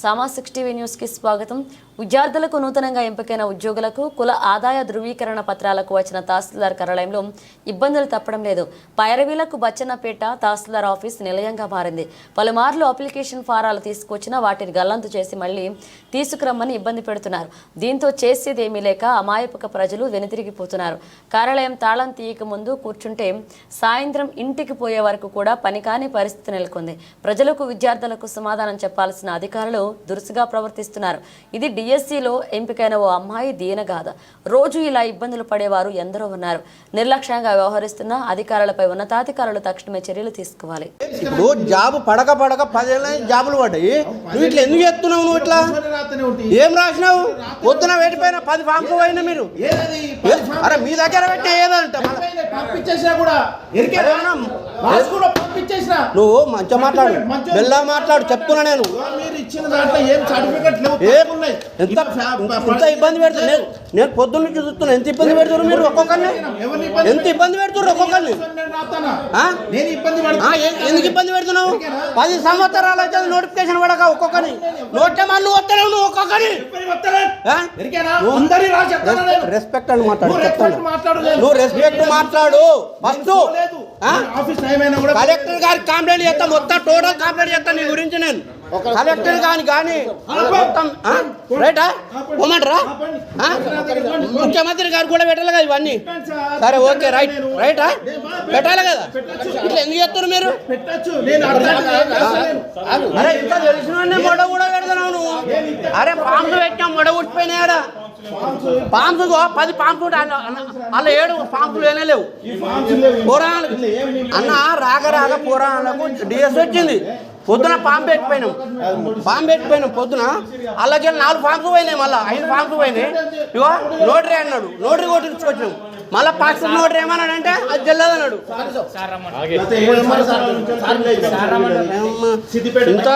సామా six TV న్యూస్కి స్వాగతం. విద్యార్థులకు నూతనంగా ఎంపికైన ఉద్యోగులకు కుల ఆదాయ ధృవీకరణ పత్రాలకు వచ్చిన తహసీల్దార్ కార్యాలయంలో ఇబ్బందులు తప్పడం లేదు. పైరవీలకు బచ్చన్నపేట తహసీల్దార్ ఆఫీస్ నిలయంగా మారింది. పలుమార్లు అప్లికేషన్ ఫారాలు తీసుకొచ్చినా వాటిని గల్లంతు చేసి మళ్ళీ తీసుకురమ్మని ఇబ్బంది పెడుతున్నారు. దీంతో చేసేదేమీ లేక అమాయపక ప్రజలు వెనుతిరిగిపోతున్నారు. కార్యాలయం తాళం తీయక ముందు కూర్చుంటే సాయంత్రం ఇంటికి పోయే వరకు కూడా పని కాని పరిస్థితి నెలకొంది. ప్రజలకు విద్యార్థులకు సమాధానం చెప్పాల్సిన అధికారులు దురుసుగా ప్రవర్తిస్తున్నారు. ఇది డిఎస్సిలో ఎంపికైన ఓ అమ్మాయి దీనగాథ. రోజు ఇలా ఇబ్బందులు పడేవారు ఎందరో ఉన్నారు. నిర్లక్ష్యంగా వ్యవహరిస్తున్న అధికారులపై ఉన్నతాధికారులు తక్షణమే చర్యలు తీసుకోవాలి. ఇప్పుడు జాబ్ పడక పడక పదేళ్ళ జాబులు పడ్డాయి. నువ్వు ఇట్లా ఎందుకు చెప్తున్నావు నువ్వు ఇట్లా? ఏం రాసినావు? పొద్దున వేటిపోయిన పది ఫామ్స్ పోయినా మీరు? అరే మీ దగ్గర పెట్టిన ఏదంట? పంపించేసినా కూడా నువ్వు మంచిగా మాట్లాడు. మెల్లగా మాట్లాడు చెప్తున్నా నేను. ఎంత ఇబ్బంది పెడుతున్నా నేను నేను పొద్దున్న నుంచి చూస్తున్నా. ఎంత ఇబ్బంది పెడుతున్నారు మీరు ఒక్కొక్కరిని? ఎంత ఇబ్బంది పెడుతున్నారు ఒక్కొక్కరిని? ఎందుకు ఇబ్బంది పెడుతున్నావు? పది సంవత్సరాలు అయితే నోటిఫికేషన్ పడక ఒక్కొక్కరి నోటే మళ్ళీ వస్తున్నావు నువ్వు ఒక్కొక్కరి? రెస్పెక్ట్ అని మాట్లాడు చెప్తాను. నువ్వు రెస్పెక్ట్ మాట్లాడు. ఫస్ట్ కలెక్టర్ గారికి కంప్లైంట్ చేస్తా మొత్తం టోటల్ కంప్లైంట్ చేస్తా నీ గురించి నేను. కలెక్టర్ గాని కానీ మొత్తం? రైటా? పోమంటారా? ముఖ్యమంత్రి గారు కూడా పెట్టాలి కదా ఇవన్నీ? సరే. Okay right. రైటా? పెట్టాలి కదా? ఇట్లా ఎందుకు చేస్తారు మీరు. అరే ఇంకా తెలిసిన మొడ కూడా పెడతావు నువ్వు అరే పాంప్స్ పెట్టినా మొడ ఉట్టిపోయినాయి ఆడ. పాంప్స్ ఇగో పది పాంప్స్ అల్ల- అల్ల ఏడు పాంపులు లేనేలేవు పురాణాలు అన్న రాగ రాగ పురాణాలకు డిఎస్ వచ్చింది పొద్దున పాంపు పెట్టిపోయినాం పాంపు పెట్టిపోయినాం పొద్దున అలాగే నాలుగు పాంప్స్ పోయినాయి మళ్ళీ ఐదు పాంప్స్ పోయినాయి ఇగో నోటరీ అన్నాడు నోటరీ కొట్టించుకొచ్చినాం మళ్ళీ పాక్స్ నోటరీ ఏమన్నాడు అంటే అది చెల్లదు అన్నాడు ఇంత